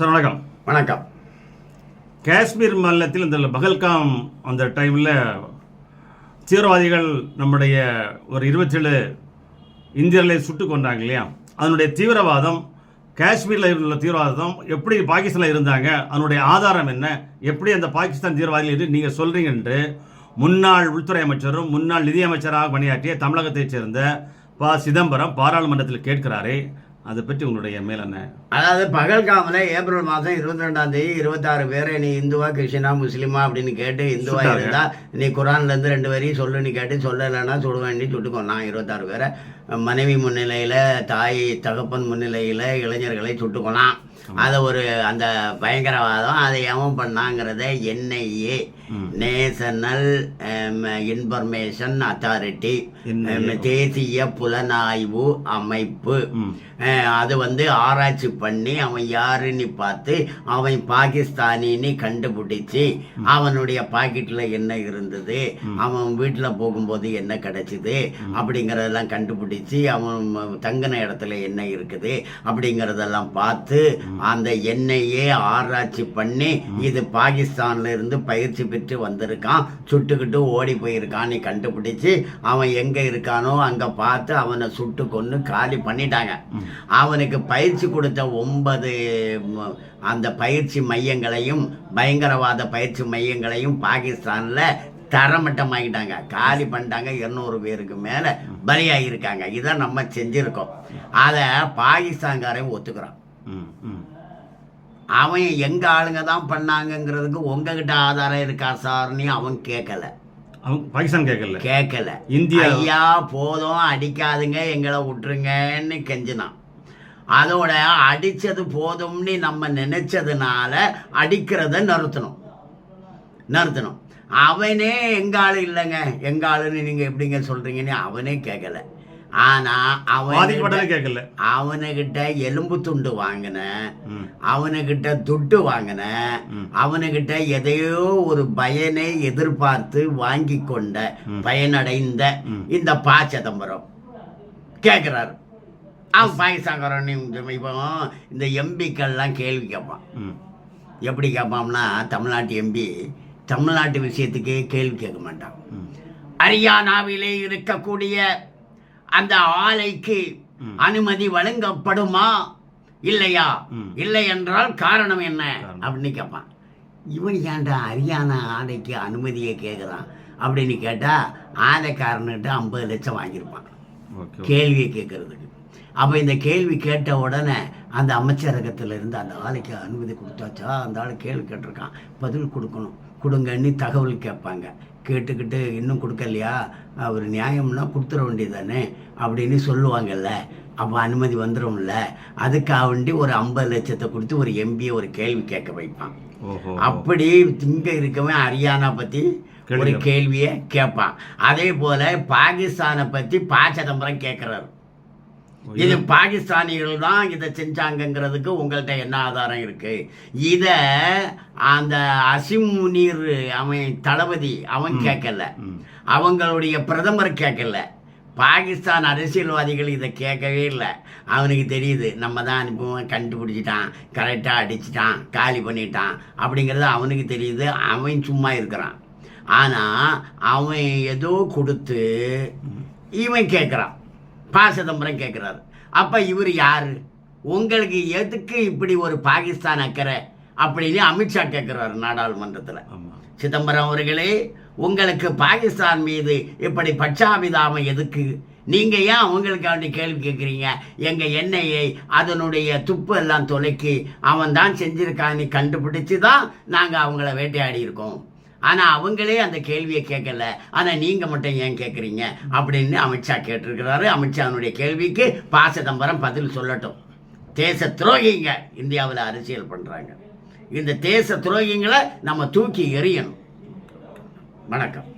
Sir வணக்கம். வணக்கம். காஷ்மீர் மாநிலத்தில் இந்த பகல்காம் அந்த டைமில் தீவிரவாதிகள் நம்முடைய ஒரு இருபத்தேழு இந்தியர்களை சுட்டு கொண்டாங்க இல்லையா? அதனுடைய தீவிரவாதம் காஷ்மீரில் உள்ள தீவிரவாதம் எப்படி பாகிஸ்தானில் இருந்தாங்க அதனுடைய ஆதாரம் என்ன எப்படி அந்த பாகிஸ்தான் தீவிரவாதிகள் என்று நீங்கள் சொல்கிறீங்க என்று முன்னாள் உள்துறை அமைச்சரும் முன்னாள் நிதியமைச்சராக பணியாற்றிய தமிழகத்தைச் சேர்ந்த ப. சிதம்பரம் பாராளுமன்றத்தில் கேட்கிறாரே அதை பற்றி உங்களுடைய மேல் என்ன? அதாவது பகல்காமில் ஏப்ரல் மாதம் இருபத்தி ரெண்டாம் தேதி இருபத்தாறு பேரை நீ இந்துவா கிறிஸ்டினா முஸ்லீமா அப்படின்னு கேட்டு இந்துவா. இருந்தா நீ குரான்ல இருந்து ரெண்டு வரையும் சொல்லுன்னு கேட்டு சொல்லலைன்னா சுடுவேண்டி சுட்டுக்கொண்டான் இருபத்தாறு பேரை மனைவி முன்னிலையில் தாய் தகப்பன் முன்னிலையில் இளைஞர்களை சுட்டுக்கொண்டான் அதை ஒரு அந்த பயங்கரவாதம் அதை எவன் பண்ணாங்கிறத என்ஐஏ நேஷனல் இன்ஃபர்மேஷன் அத்தாரிட்டி. தேசிய புலனாய்வு அமைப்பு. அது வந்து ஆராய்ச்சி பண்ணி அவன் யாருன்னு பார்த்து அவன் பாகிஸ்தானின்னு கண்டுபிடிச்சி அவனுடைய பாக்கெட்ல என்ன இருந்தது அவன் வீட்டில் போகும்போது என்ன கிடைச்சிது அப்படிங்கிறதெல்லாம் கண்டுபிடிச்சி அவன் தங்கின இடத்துல என்ன இருக்குது அப்படிங்கிறதெல்லாம் பார்த்து அந்த எண்ணெயே ஆராய்ச்சி பண்ணி இது பாகிஸ்தான்ல இருந்து பயிற்சி பெற்று வந்திருக்கான். சுட்டுக்கிட்டு ஓடி போயிருக்கான்னு கண்டுபிடிச்சு அவன் எங்க இருக்கானோ அங்க பார்த்து அவனை சுட்டு கொண்டு காலி பண்ணிட்டாங்க. அவனுக்கு பயிற்சி கொடுத்த ஒன்பது அந்த பயிற்சி மையங்களையும் பயங்கரவாத பயிற்சி மையங்களையும் பாகிஸ்தான்ல தரமட்டமாகிட்டாங்க காலி பண்ணிட்டாங்க. இருநூறு பேருக்கு மேலே பலியாகியிருக்காங்க இதை நம்ம செஞ்சுருக்கோம். அதை பாகிஸ்தான்காரையும் ஒத்துக்கிறான். அவன் எங்க ஆளுங்க தான் பண்ணாங்கங்கிறதுக்கு உங்ககிட்ட ஆதாரம் இருக்கா சார்னு அவன் கேட்கல அவங்க பாகிஸ்தான் கேட்கல கேட்கல இந்தியா ஐயா போதும் அடிக்காதுங்க எங்களை விட்டுருங்கன்னு கெஞ்சினான். அதோட அடிச்சது போதும்னு நம்ம நினைச்சதுனால அடிக்கிறத நிறுத்தணும். நிறுத்தணும். அவனே எங்க ஆளு இல்லைங்க. எங்க ஆளுன்னு நீங்க எப்படிங்க சொல்றீங்கன்னு அவனே கேட்கல ஆனா அவன் கேட்கல. அவனுகிட்ட எலும்பு துண்டு வாங்கினேன் ம். அவனுகிட்ட துட்டு வாங்கினேன் ம். அவனுகிட்ட எதையோ ஒரு பயனை எதிர்பார்த்து வாங்கி கொண்ட பயனடைந்த. இந்த ப சிதம்பரம். கேட்குறாரு அவன் பாகிஸ்தான்காரன் இப்போ இந்த எம்பிக்கள்லாம் கேள்வி கேட்பான். எப்படி கேட்பான்னா தமிழ்நாட்டு எம்பி தமிழ்நாட்டு விஷயத்துக்கே கேள்வி கேட்க மாட்டான். ஹரியானாவிலே இருக்கக்கூடிய அந்த ஆலைக்கு. அனுமதி வழங்கப்படுமா? இல்லையா. இல்லை என்றால் காரணம் என்ன. அப்படின்னு கேட்பான் இவன் ஏன்டா ஹரியானா ஆலைக்கு அனுமதியை கேட்குறான் அப்படின்னு கேட்டா ஆலைக்காரன்கிட்ட ஐம்பது லட்சம் வாங்கியிருப்பான். கேள்வியை கேட்கறதுக்கு அப்போ இந்த கேள்வி கேட்ட உடனே அந்த அமைச்சரகத்துல இருந்து அந்த ஆளுக்கு அனுமதி கொடுத்தாச்சா? அந்த ஆள் கேள்வி கேட்டிருக்கான். பதில் கொடுக்கணும். கொடுங்கன்னு தகவல் கேட்பாங்க. கேட்டுக்கிட்டு இன்னும் கொடுக்கலையா? அவர் நியாயம்னா கொடுத்துட வேண்டியதானே அப்படின்னு சொல்லுவாங்கல்ல. அப்போ அனுமதி வந்துடும்ல அதுக்காக வேண்டி ஒரு ஐம்பது லட்சத்தை கொடுத்து ஒரு எம்பியை ஒரு கேள்வி கேட்க வைப்பான். அப்படி இங்க இருக்கவன் ஹரியானா பத்தி கேள்வி ஒரு. கேள்வியை கேட்பான். அதே போல பாகிஸ்தானை பத்தி ப சிதம்பரம் கேட்கிறாரு. இது பாகிஸ்தானிகள் தான் இதை செஞ்சாங்கங்கிறதுக்கு உங்கள்கிட்ட என்ன ஆதாரம் இருக்கு? இத அந்த அசிம் முனீர் அவன் தளபதி அவன் கேட்கல. அவங்களுடைய பிரதமர் கேட்கல. பாகிஸ்தான் அரசியல்வாதிகள் இதை கேட்கவே இல்லை. அவனுக்கு தெரியுது நம்ம தான் அனுப்புவோம் கண்டுபிடிச்சிட்டான் கரெக்டாக அடிச்சிட்டான் காலி பண்ணிட்டான் அப்படிங்கிறது அவனுக்கு தெரியுது அவன் சும்மா இருக்கிறான். ஆனால் அவன் ஏதோ கொடுத்து இவன் கேட்குறான். பா சிதம்பரம் கேட்குறாரு அப்போ இவர் யார்? உங்களுக்கு எதுக்கு இப்படி ஒரு பாகிஸ்தான் அக்கறை? அப்படின்னு அமித்ஷா கேட்குறாரு நாடாளுமன்றத்தில். சிதம்பரம் அவர்களே உங்களுக்கு பாகிஸ்தான் மீது இப்படி பச்சாபிதாமம் எதுக்கு? நீங்க ஏன் அவங்களுக்கு வேண்டி கேள்வி கேட்குறீங்க எங்க எண்ணெயை அதனுடைய துப்பு எல்லாம் தொலைக்கி அவன் தான் செஞ்சிருக்கான்னு கண்டுபிடிச்சு தான் நாங்க அவங்கள வேட்டையாடி இருக்கோம். ஆனால் அவங்களே அந்த கேள்வியை கேட்கல. ஆனால் நீங்கள் மட்டும் ஏன் கேட்குறீங்க அப்படின்னு அமித்ஷா கேட்டிருக்கிறாரு. அமித்ஷாவினுடைய கேள்விக்கு பா சிதம்பரம் பதில் சொல்லட்டும். தேச துரோகிங்க இந்தியாவில் அரசியல் பண்ணுறாங்க இந்த தேச துரோகிங்களை நம்ம தூக்கி எறியணும். வணக்கம்.